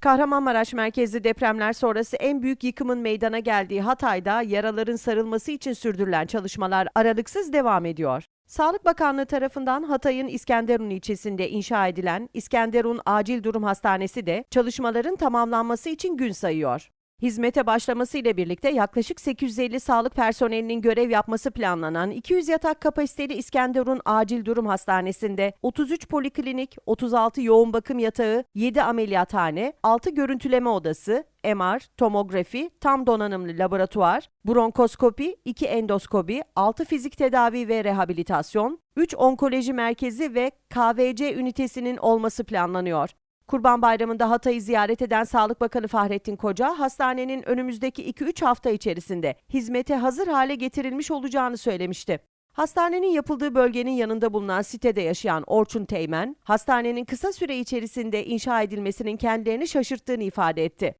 Kahramanmaraş merkezli depremler sonrası en büyük yıkımın meydana geldiği Hatay'da yaraların sarılması için sürdürülen çalışmalar aralıksız devam ediyor. Sağlık Bakanlığı tarafından Hatay'ın İskenderun ilçesinde inşa edilen İskenderun Acil Durum Hastanesi de çalışmaların tamamlanması için gün sayıyor. Hizmete başlamasıyla birlikte yaklaşık 850 sağlık personelinin görev yapması planlanan 200 yatak kapasiteli İskenderun Acil Durum Hastanesi'nde 33 poliklinik, 36 yoğun bakım yatağı, 7 ameliyathane, 6 görüntüleme odası, MR, tomografi, tam donanımlı laboratuvar, bronkoskopi, 2 endoskopi, 6 fizik tedavi ve rehabilitasyon, 3 onkoloji merkezi ve KVC ünitesinin olması planlanıyor. Kurban Bayramı'nda Hatay'ı ziyaret eden Sağlık Bakanı Fahrettin Koca, hastanenin önümüzdeki 2-3 hafta içerisinde hizmete hazır hale getirilmiş olacağını söylemişti. Hastanenin yapıldığı bölgenin yanında bulunan sitede yaşayan Orçun Teğmen, hastanenin kısa süre içerisinde inşa edilmesinin kendilerini şaşırttığını ifade etti.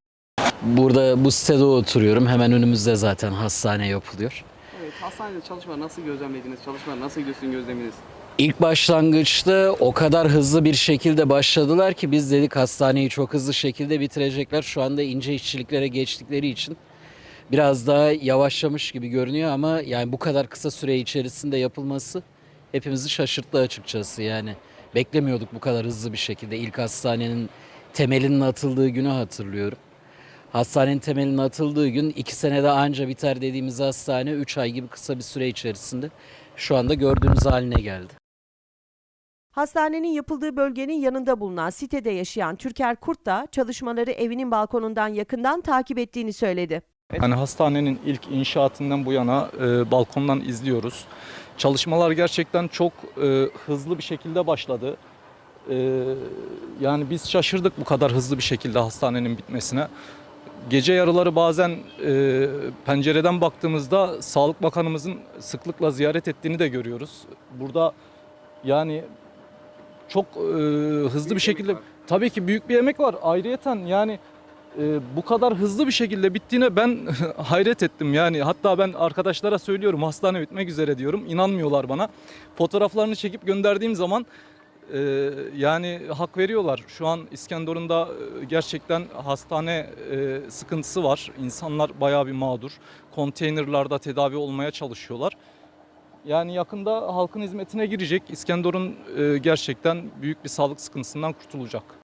Burada bu sitede oturuyorum. Hemen önümüzde zaten hastane yapılıyor. Evet, hastanede çalışmalar nasıl gözlemlediniz? Çalışmalar nasıl sizin gözleminiz? İlk başlangıçta o kadar hızlı bir şekilde başladılar ki biz dedik hastaneyi çok hızlı şekilde bitirecekler. Şu anda ince işçiliklere geçtikleri için biraz daha yavaşlamış gibi görünüyor ama yani bu kadar kısa süre içerisinde yapılması hepimizi şaşırttı açıkçası yani. Beklemiyorduk bu kadar hızlı bir şekilde. İlk hastanenin temelinin atıldığı günü hatırlıyorum. Hastanenin temelinin atıldığı gün iki senede anca biter dediğimiz hastane 3 ay gibi kısa bir süre içerisinde şu anda gördüğünüz haline geldi. Hastanenin yapıldığı bölgenin yanında bulunan sitede yaşayan Türker Kurt da çalışmaları evinin balkonundan yakından takip ettiğini söyledi. Hani hastanenin ilk inşaatından bu yana e, balkondan izliyoruz. Çalışmalar gerçekten çok e, hızlı bir şekilde başladı. E, yani biz şaşırdık bu kadar hızlı bir şekilde hastanenin bitmesine. Gece yarıları bazen e, pencereden baktığımızda Sağlık Bakanımızın sıklıkla ziyaret ettiğini de görüyoruz. Burada yani çok e, hızlı bir şekilde tabii ki büyük bir emek var. Ayrıyeten yani e, bu kadar hızlı bir şekilde bittiğine ben hayret ettim. Yani hatta ben arkadaşlara söylüyorum hastane bitmek üzere diyorum. İnanmıyorlar bana. Fotoğraflarını çekip gönderdiğim zaman e, yani hak veriyorlar. Şu an İskenderun'da e, gerçekten hastane e, sıkıntısı var. İnsanlar bayağı bir mağdur. Konteynerlarda tedavi olmaya çalışıyorlar. Yani yakında halkın hizmetine girecek. İskenderun e, gerçekten büyük bir sağlık sıkıntısından kurtulacak.